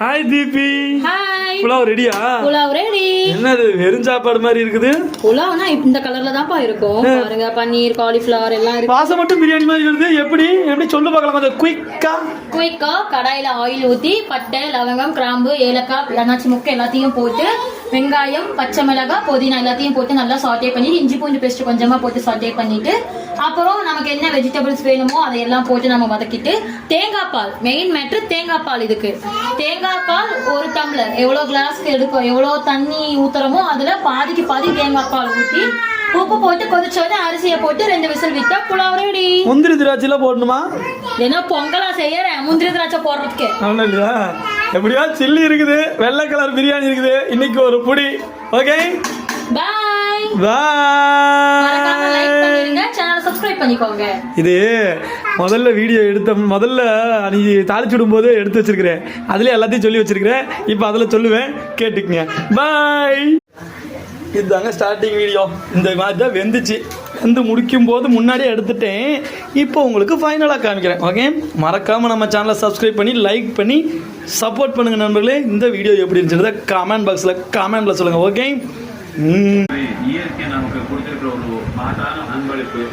Hi தீபி hi pulao ரெடியா pulao ready என்னது வெறும் சாப்பாடு மாதிரி இருக்குது? புலாவ்னா இந்த கலர்ல தான்ப்பா இருக்கும். பாருங்க பன்னீர் காலிஃபிளவர் எல்லாம் இருக்கு. பாசம் மட்டும் பிரியாணி மாதிரி இருக்குது. எப்படி? எப்படி? சொல்லு பார்க்கலாம். கொஞ்சம் குயிக்கா குயிக்கா கடாயில ஆயில் ஊத்தி பட்டை லவங்கம் கிராம்பு ஏலக்காய் அன்னாச்சி முக்கை எல்லாத்தையும் போட்டு வெங்காயம் பச்சை மிளகாய் புதினா எல்லாத்தையும் போட்டு நல்லா சாட்டே பண்ணி இஞ்சி பூண்டு பேஸ்ட் கொஞ்சமா போட்டு சாட்டே பண்ணிட்டு அப்புறம் நமக்கு என்ன வெஜிடபிள்ஸ் வேணுமோ அதையெல்லாம் போட்டு நம்ம வதக்கிட்டு தேங்காய் பால் மெயின் மேட்ரு தேங்காய் பால் இதுக்கு. தேங்காய் பால் ஒரு டம்ளர் எவ்வளோ கிளாஸ்க்கு எடுக்கும் எவ்வளோ தண்ணி ஊத்துறோமோ அதுல பாதிக்கு பாதி தேங்காய் பால் ஊற்றி உப்பு போட்டு கொதிச்சோடனே அரிசியை போட்டு ரெண்டு விசில் விட்டா புலாவ் ரெடி. முந்திரி திராட்சைலாம் போடணுமா? ஏன்னா பொங்கலா செய்யறேன். முந்திரி திராட்சை போடுறதுக்கு. ஒன்றும் இல்லையா எப்படியா சில்லி இருக்குது. வெள்ளை கலர் பிரியாணி இருக்குது. இன்னைக்கு ஒரு புடி. ஓகே? பாய் பாய் இது முதல்ல வீடியோ எடுத்த முதல்ல நீ தாளிச்சு விடும்போது எடுத்து வச்சிருக்கிறேன். அதுலயே எல்லாத்தையும் சொல்லி வச்சிருக்கிறேன். இப்போ அதில் சொல்லுவேன். கேட்டுக்குங்க. பாய் இதுதாங்க ஸ்டார்டிங் வீடியோ இந்த மாதிரி தான் வெந்துச்சு. வெந்து முடிக்கும் போது முன்னாடியே எடுத்துட்டேன். இப்போ உங்களுக்கு ஃபைனலாக காமிக்கிறேன். ஓகே மறக்காமல் நம்ம சேனலை சப்ஸ்கிரைப் பண்ணி லைக் பண்ணி சப்போர்ட் பண்ணுங்கள் நண்பர்களே. இந்த வீடியோ எப்படி இருந்துச்சுன்றத கமெண்ட் பாக்ஸில் கமெண்டில் சொல்லுங்கள் ஓகே இயற்கை நமக்கு கொடுத்திருக்கிற ஒரு மாற்றான அன்பளிப்பு